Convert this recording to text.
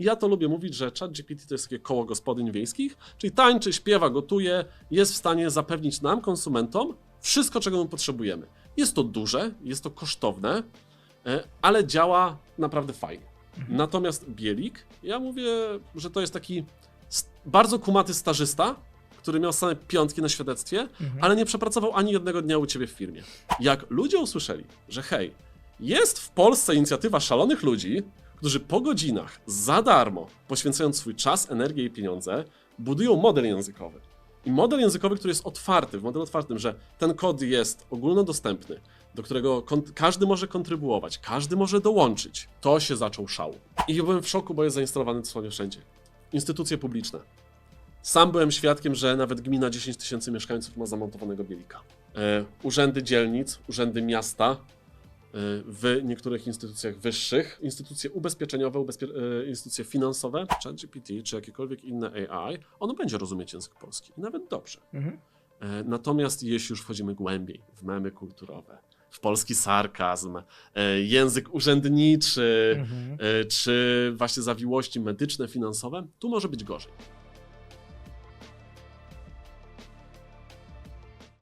Ja to lubię mówić, że ChatGPT to jest takie koło gospodyń wiejskich, czyli tańczy, śpiewa, gotuje, jest w stanie zapewnić nam, konsumentom, wszystko, czego my potrzebujemy. Jest to duże, jest to kosztowne, e, ale działa naprawdę fajnie. Natomiast Bielik, ja mówię, że to jest taki bardzo kumaty stażysta, który miał same piątki na świadectwie, ale nie przepracował ani jednego dnia u ciebie w firmie. Jak ludzie usłyszeli, że hej, jest w Polsce inicjatywa szalonych ludzi, którzy po godzinach za darmo, poświęcając swój czas, energię i pieniądze, budują model językowy. I model językowy, który jest otwarty, w modelu otwartym, że ten kod jest ogólnodostępny, do którego każdy może kontrybuować, każdy może dołączyć, to się zaczął szał. I byłem w szoku, bo jest zainstalowany dosłownie wszędzie. Instytucje publiczne. Sam byłem świadkiem, że nawet gmina 10 tysięcy mieszkańców ma zamontowanego bielika. E, urzędy dzielnic, urzędy miasta, w niektórych instytucjach wyższych, instytucje ubezpieczeniowe, ubezpie- e, instytucje finansowe, ChatGPT czy jakiekolwiek inne AI, ono będzie rozumieć język polski i nawet dobrze. Mhm. E, Natomiast jeśli już wchodzimy głębiej w memy kulturowe, w polski sarkazm, język urzędniczy, Mhm. czy właśnie zawiłości medyczne, finansowe, tu może być gorzej.